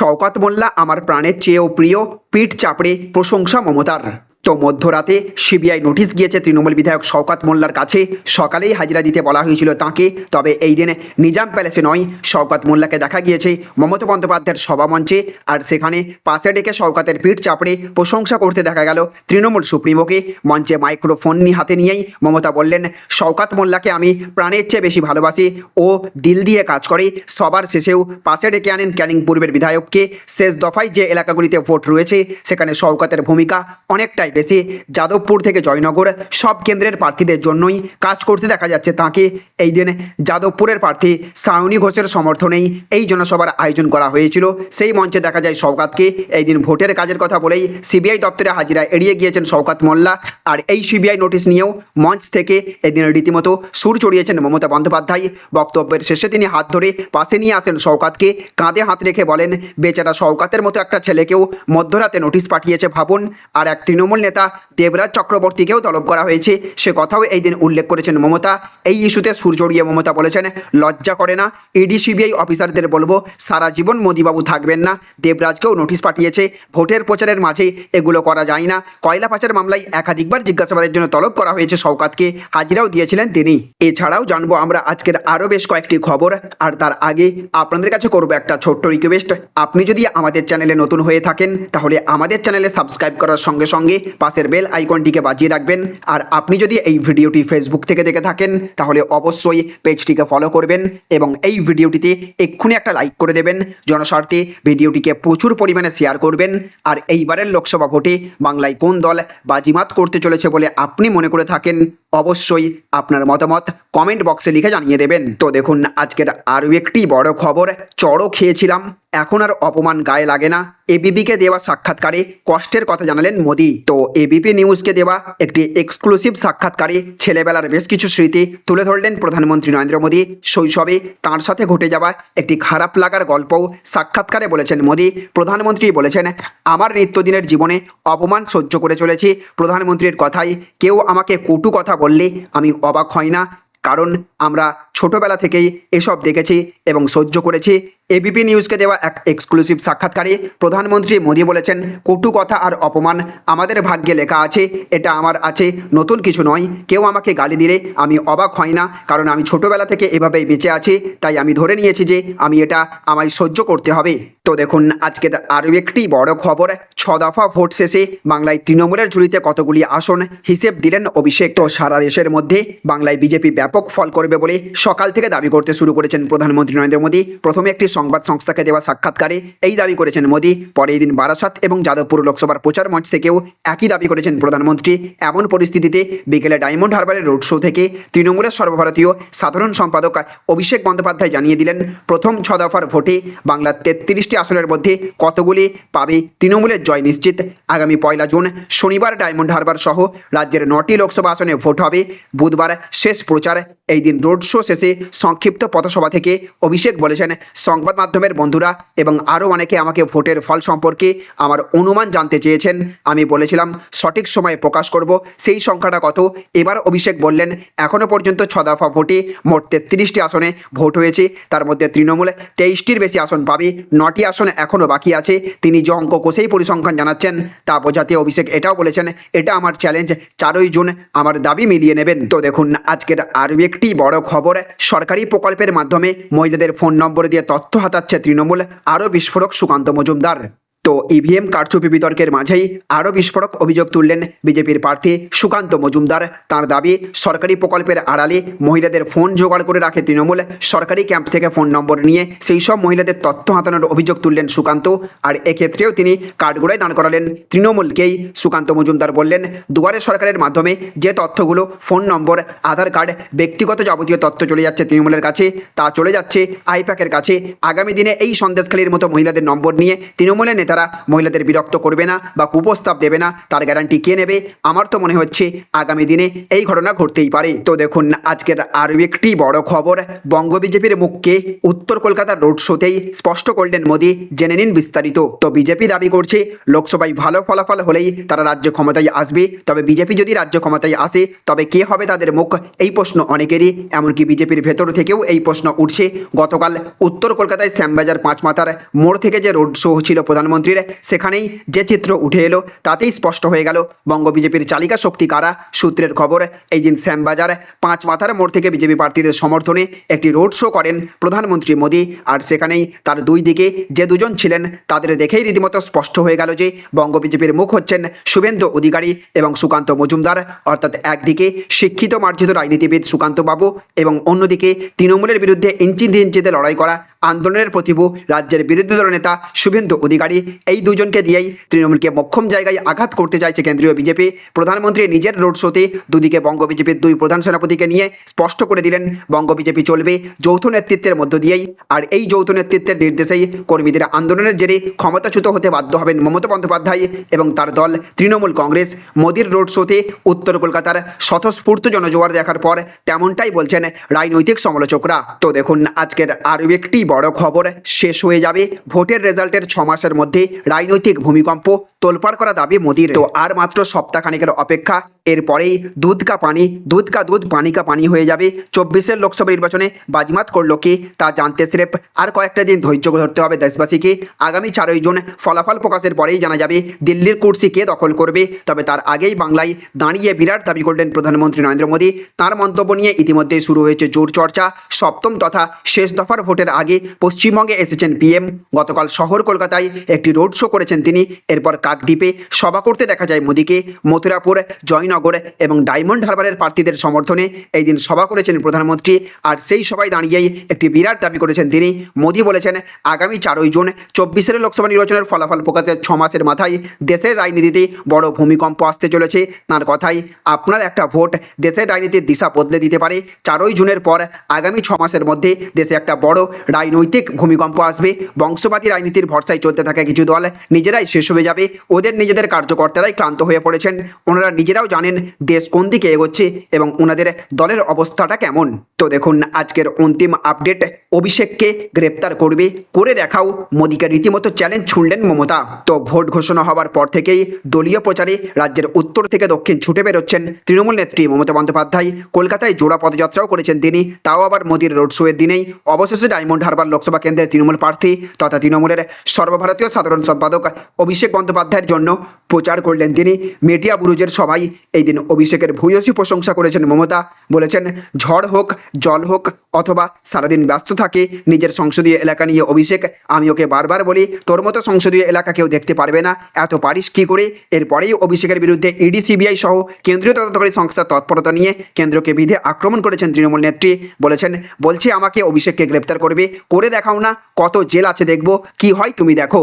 শওকত মোল্লা আমার প্রাণের চেয়েও প্রিয় পিঠ চাপড়ে প্রশংসা মমতার। তো মধ্যরাতে সিবিআই নোটিশ গিয়েছে, তৃণমূল বিধায়ক শওকত মোল্লার কাছে। সকালেই হাজিরা দিতে বলা হয়েছিল তাকে, তবে এই দিনে নিজাম প্যালেসে নয়, শওকত মোল্লাকে দেখা গিয়েছে মমতা বন্দ্যোপাধ্যায়ের সভামঞ্চে। আর সেখানে পাশে ডেকে শওকতের পিঠ চাপড়ে প্রশংসা করতে দেখা গেল তৃণমূল সুপ্রিমোকে। মঞ্চে মাইক্রোফোন নিয়ে হাতে নিয়েই মমতা বললেন, শওকত মোল্লাকে আমি প্রাণের চেয়ে বেশি ভালোবাসি। ও দিল দিয়ে কাজ করে। সবার শেষেও পাশে ডেকে আনেন ক্যানিং পূর্বের বিধায়ককে। শেষ দফায় যে এলাকাগুলিতে ভোট রয়েছে, সেখানে শওকতের ভূমিকা অনেকটাই বেশি যাদবপুর থেকে জয়নগর সব কেন্দ্রের প্রার্থীদের জন্যই কাজ করতে দেখা যাচ্ছে তাকে। এই দিন যাদবপুরের প্রার্থী সায়নী ঘোষের সমর্থনেই এই জনসভার আয়োজন করা হয়েছিল। সেই মঞ্চে দেখা যায় শওকাতকে এই দিন ভোটের কাজের কথা বলেই সিবিআই দপ্তরে হাজিরা এড়িয়ে গিয়েছেন শওকাত মোল্লা। আর এই সিবিআই নোটিশ নিয়েও মঞ্চ থেকে এদিন রীতিমতো সুর চড়িয়েছেন মমতা বন্দ্যোপাধ্যায়। বক্তব্যের শেষে তিনি হাত ধরে পাশে নিয়ে আসেন শওকাতকে কাঁধে হাত রেখে বলেন, বেচারা শওকাতের মতো একটা ছেলেকেও মধ্যরাতে নোটিশ পাঠিয়েছে ভাবুন। আর এক তৃণমূল নেতা দেবরাজ চক্রবর্তীকেও তলব করা হয়েছে। সে কথাও এই দিন উল্লেখ করেছেন মমতা। এই ইস্যুতে সুর চড়িয়ে মমতা বলেছেন, লজ্জা করে না। ইডি সিবিআই অফিসারদের বলব, সারা জীবন মোদীবাবু থাকবেন না। দেবরাজকেও নোটিশ পাঠিয়েছে। ভোটের প্রচারের মাঝে এগুলো করা যায় না। কয়লা পাচার মামলায় একাধিকবার জিজ্ঞাসাবাদের জন্য তলব করা হয়েছে শওকাতকে হাজিরাও দিয়েছিলেন তিনি। এছাড়াও জানব আমরা আজকের আরও বেশ কয়েকটি খবর। আর তার আগে আপনাদের কাছে করব একটা ছোট্ট রিকোয়েস্ট আপনি যদি আমাদের চ্যানেলে নতুন হয়ে থাকেন, তাহলে আমাদের চ্যানেলে সাবস্ক্রাইব করার সঙ্গে সঙ্গে পাশের বেল আইকনটিকে বাজিয়ে রাখবেন। আর আপনি যদি এই ভিডিওটি ফেসবুক থেকে দেখে থাকেন, তাহলে অবশ্যই পেজটিকে ফলো করবেন এবং এই ভিডিওটিতে এক্ষুনি একটা লাইক করে দেবেন। জনস্বার্থে ভিডিওটিকে প্রচুর পরিমাণে শেয়ার করবেন। আর এইবারের লোকসভা ভোটে বাংলায় কোন দল বাজিমাত করতে চলেছে বলে আপনি মনে করে থাকেন, অবশ্যই আপনার মতামত কমেন্ট বক্সে লিখে জানিয়ে দেবেন। তো দেখুন, আজকের আরও একটি বড় খবর চড়ো খেয়েছিলাম। এখন আর অপমান গায়ে লাগে না। এবিপিকে দেওয়া সাক্ষাৎকারে কষ্টের কথা জানালেন মোদি। তো এবিপি নিউজকে দেওয়া একটি এক্সক্লুসিভ সাক্ষাৎকারে ছেলেবেলার বেশ কিছু স্মৃতি তুলে ধরলেন প্রধানমন্ত্রী নরেন্দ্র মোদী। শৈশবে তার সাথে ঘটে যাওয়া একটি খারাপ লাগার গল্পও সাক্ষাৎকারে বলেছেন মোদি। প্রধানমন্ত্রী বলেছেন, আমার নিত্যদিনের জীবনে অপমান সহ্য করে চলেছি। প্রধানমন্ত্রীর কথাই কেউ আমাকে কটু কথা বললে আমি অবাক হই না। কারণ আমরা ছোটবেলা থেকেই এসব দেখেছি এবং সহ্য করেছি। এবিপি নিউজকে দেওয়া এক এক্সক্লুসিভ সাক্ষাৎকারে প্রধানমন্ত্রী মোদী বলেছেন, কটু কথা আর অপমান, আমাদের ভাগ্যে লেখা আছে, এটা আমার আছে, নতুন কিছু নয়, কেউ আমাকে গালি দিলে আমি অবাক হই না, কারণ আমি ছোটবেলা থেকে এভাবেই বেঁচে আছি, তাই আমি ধরে নিয়েছি যে আমি এটা আমায় সহ্য করতে হবে। তো দেখুন, আজকের আরও একটি বড় খবর, ছ দফা ভোট শেষে বাংলায় তৃণমূলের ঝুড়িতে কতগুলি আসন হিসেব দিলেন অভিষেক। তো সারা দেশের মধ্যে বাংলায় বিজেপি ব্যাপক ফল করবে বলে সকাল থেকে দাবি করতে শুরু করেছেন প্রধানমন্ত্রী নরেন্দ্র মোদী। প্রথমে একটি সংবাদ সংস্থাকে দেওয়া সাক্ষাৎকারে এই দাবি করেছেন মোদী। পরে এই দিন বারাসাত এবং যাদবপুর লোকসভার প্রচার মঞ্চ থেকেও একই দাবি করেছেন প্রধানমন্ত্রী। এমন পরিস্থিতিতে বিকেলে ডায়মন্ড হারবারের রোড শো থেকে তৃণমূলের সর্বভারতীয় সাধারণ সম্পাদক অভিষেক বন্দ্যোপাধ্যায় জানিয়ে দিলেন, প্রথম ছ দফার ভোটে বাংলার তেত্রিশটি আসনের মধ্যে কতগুলি পাবে তৃণমূলের জয় নিশ্চিত? আগামী পয়লা জুন, শনিবার ডায়মন্ড হারবার সহ রাজ্যের নটি লোকসভা আসনে ভোট হবে। বুধবার শেষ প্রচার এই দিন রোড শো শেষে সংক্ষিপ্ত পথসভা থেকে অভিষেক বলেছেন, সংবাদ মাধ্যমের বন্ধুরা এবং আরও অনেকে আমাকে ভোটের ফল সম্পর্কে আমার অনুমান জানতে চেয়েছেন। আমি বলেছিলাম, সঠিক সময়ে প্রকাশ করব, সেই সংখ্যাটা কত? এবার অভিষেক বললেন এখনও পর্যন্ত ছ দফা ভোটে মোট তেত্রিশটি আসনে ভোট হয়েছে, তার মধ্যে তৃণমূল তেইশটির বেশি আসন পাবে, নটি আসন এখনও বাকি আছে, তিনি যে অঙ্ক কোষেই পরিসংখ্যান জানাচ্ছেন, তা বোঝাতে অভিষেক এটাও বলেছেন, এটা আমার চ্যালেঞ্জ চারই জুন আমার দাবি মিলিয়ে নেবেন। তো দেখুন, আজকের আরও বড় খবর, সরকারি প্রকল্পের মাধ্যমে মহিলাদের ফোন নম্বর দিয়ে তথ্য হাতাচ্ছে তৃণমূল, আরও বিস্ফোরক সুকান্ত মজুমদার। তো ইভিএম কারচুপি বিতর্কের মাঝেই আরও বিস্ফোরক অভিযোগ তুললেন বিজেপির প্রার্থী সুকান্ত মজুমদার। তার দাবি, সরকারি প্রকল্পের আড়ালে মহিলাদের ফোন জোগাড় করে রাখে তৃণমূল। সরকারি ক্যাম্প থেকে ফোন নম্বর নিয়ে সেই সব মহিলাদের তথ্য হাতানোর অভিযোগ তুললেন সুকান্ত। আর এক্ষেত্রেও তিনি কাঠগোড়ায় দাঁড় করালেন তৃণমূলকেই। সুকান্ত মজুমদার বললেন, দুয়ারে সরকারের মাধ্যমে যে তথ্যগুলো, ফোন নম্বর, আধার কার্ড, ব্যক্তিগত যাবতীয় তথ্য চলে যাচ্ছে তৃণমূলের কাছে, তা চলে যাচ্ছে আইপ্যাকের কাছে। আগামী দিনে এই সন্দেশখালীর মতো মহিলাদের নম্বর নিয়ে তৃণমূলের নেতারা তারা মহিলাদের বিরক্ত করবে না বা কুপ্রস্তাব দেবে না, তার গ্যারান্টি কে নেবে? আমার তো মনে হচ্ছে আগামী দিনে এই ঘটনা ঘটতেই পারে। তো দেখুন, আজকের আরও একটি বড় খবর, বঙ্গ বিজেপির মুখকে উত্তর কলকাতার রোড শোতেই স্পষ্ট করলেন মোদী, জেনে নিন বিস্তারিত। তো বিজেপি দাবি করছে, লোকসভায় ভালো ফলাফল হলেই তারা রাজ্য ক্ষমতায় আসবে। তবে বিজেপি যদি রাজ্য ক্ষমতায় আসে, তবে কে হবে তাদের মুখ? এই প্রশ্ন অনেকেরই। এমনকি বিজেপির ভেতর থেকেও এই প্রশ্ন উঠছে। গতকাল উত্তর কলকাতায় শ্যামবাজার পাঁচমাথার মোড় থেকে যে রোড শো ছিল প্রধানমন্ত্রীর সেখানেই যে চিত্র উঠে এলো, তাতেই স্পষ্ট হয়ে গেল বঙ্গ বিজেপির চালিকা শক্তি কারা, সূত্রের খবর, এই দিন শ্যামবাজার পাঁচ মাথার মোড় থেকে বিজেপি প্রার্থীদের সমর্থনে একটি রোড শো করেন প্রধানমন্ত্রী মোদী, আর সেখানেই তার দুই দিকে যে দুজন ছিলেন, তাদের দেখেই রীতিমতো স্পষ্ট হয়ে গেল যে বঙ্গ বিজেপির মুখ হচ্ছেন শুভেন্দু অধিকারী এবং সুকান্ত মজুমদার, অর্থাৎ একদিকে শিক্ষিত মার্জিত রাজনীতিবিদ সুকান্ত বাবু এবং অন্যদিকে তৃণমূলের বিরুদ্ধে ইঞ্চিতে ইঞ্চিতে লড়াই করা আন্দোলনের প্রতিভু রাজ্যের বিরোধী দল নেতা শুভেন্দু অধিকারী। এই দুজনকে দিয়েই তৃণমূলকে মক্ষম জায়গায় আঘাত করতে চাইছে কেন্দ্রীয় বিজেপি। প্রধানমন্ত্রী নিজের রোড শোতে দুদিকে বঙ্গ বিজেপির দুই প্রধান সেনাপতিকে নিয়ে স্পষ্ট করে দিলেন, বঙ্গ বিজেপি চলবে যৌথ নেতৃত্বের মধ্য দিয়েই। আর এই যৌথ নেতৃত্বের নির্দেশেই কর্মীদের আন্দোলনের জেরে ক্ষমতাচ্যুত হতে বাধ্য হবেন মমতা বন্দ্যোপাধ্যায় এবং তার দল তৃণমূল কংগ্রেস। মোদীর রোড শোতে উত্তর কলকাতার স্বতঃস্ফূর্ত জনজোয়ার দেখার পর তেমনটাই বলছেন রাজনৈতিক সমালোচকরা। তো দেখুন আজকের আরও একটি বড় খবর শেষ হয়ে যাবে। ভোটের রেজাল্টের ছ মাসের মধ্যে রাজনৈতিক ভূমিকম্প তোলপাড় করা দাবি মোদির। তো আর মাত্র সপ্তাহখানেকের অপেক্ষা এরপরেই দুধ কা পানি দুধ কা দুধ পানি কা পানি হয়ে যাবে। চব্বিশের লোকসভা নির্বাচনে বাজিমাত করল কি তা জানতে স্রেফ আর কয়েকটা দিন ধৈর্য ধরতে হবে দেশবাসীকে। আগামী চারই জুন ফলাফল প্রকাশের পরেই জানা যাবে দিল্লির কুর্সি কে দখল করবে। তবে তার আগেই বাংলায় দাঁড়িয়ে বিরাট দাবি করলেন প্রধানমন্ত্রী নরেন্দ্র মোদী। তার মন্তব্য নিয়ে ইতিমধ্যে শুরু হয়েছে জোর চর্চা। সপ্তম তথা শেষ দফার ভোটের আগে পশ্চিমবঙ্গে এসেছেন পিএম গতকাল শহর কলকাতায় একটি রোড শো করেছেন তিনি। এরপর কাকদ্বীপে সভা করতে দেখা যায় মোদীকে। মথুরাপুর, জয়নগর এবং ডায়মন্ড হারবারের প্রার্থীদের সমর্থনে এই দিন সভা করেছেন প্রধানমন্ত্রী। আর সেই সভায় দাঁড়িয়েই একটি বিরাট দাবি করেছেন তিনি। মোদী বলেছেন, আগামী চারই জুন চব্বিশের লোকসভা নির্বাচনের ফলাফল প্রকাশের ছ মাসের মাথায় দেশের রাজনীতিতে বড় ভূমিকম্প আসতে চলেছে। তার কথাই, আপনার একটা ভোট দেশের রাজনীতির দিশা বদলে দিতে পারে। চারই জুনের পর আগামী ছ মাসের মধ্যে দেশে একটা বড় রাজনৈতিক ভূমিকম্প আসবে। বংশবাদী রাজনীতির ভরসায় চলতে থাকা কিছু দল নিজেরাই শেষ হয়ে যাবে। ওদের নিজেদের কার্যকর্তারাই ক্লান্ত হয়ে পড়েছেন। ওনারা নিজেরাও জানেন দেশ কোন দিকে এগোচ্ছে এবং ওনাদের দলের অবস্থাটা কেমন। তো দেখুন, আজকের অন্তিম আপডেট, অভিষেককে গ্রেপ্তার করবে, করে দেখাও মোদীকে রীতিমতো চ্যালেঞ্জ ছুঁড়লেন মমতা। তো ভোট ঘোষণা হওয়ার পর থেকেই দলীয় প্রচারে রাজ্যের উত্তর থেকে দক্ষিণ ছুটে বেরোচ্ছেন তৃণমূল নেত্রী মমতা বন্দ্যোপাধ্যায়। কলকাতায় জোড়া পদযাত্রাও করেছেন তিনি। তাও আবার মোদীর রোড শোয়ের দিনেই অবশেষে ডায়মন্ড হারবার লোকসভা কেন্দ্রের তৃণমূল প্রার্থী তথা তৃণমূলের সর্বভারতীয় সাধারণ সম্পাদক অভিষেক বন্দ্যোপাধ্যায়ের জন্য প্রচার করলেন তিনি। মিডিয়া বুরুজের সবাই এই দিন অভিষেকের ভূয়সী প্রশংসা করেছেন মমতা। বলেছেন, ঝড় হোক, জল হোক, অথবা সারাদিন ব্যস্ত থাকে, নিজের সংসদীয় এলাকা নিয়ে অভিষেক, আমি ওকে বারবার বলি, তোর মতো সংসদীয় এলাকা কেউ দেখতে পারবে না, এত পারিস কী করে? এরপরেই অভিষেকের বিরুদ্ধে ইডি, সিবিআই সহ কেন্দ্রীয় তদন্তকারী সংস্থার তৎপরতা নিয়ে কেন্দ্রকে বিধে আক্রমণ করেছেন তৃণমূল নেত্রী। বলেছেন, বলছে আমাকে অভিষেককে গ্রেপ্তার করবে, করে দেখাও না, কত জেল আছে দেখব, কি হয় তুমি দেখো।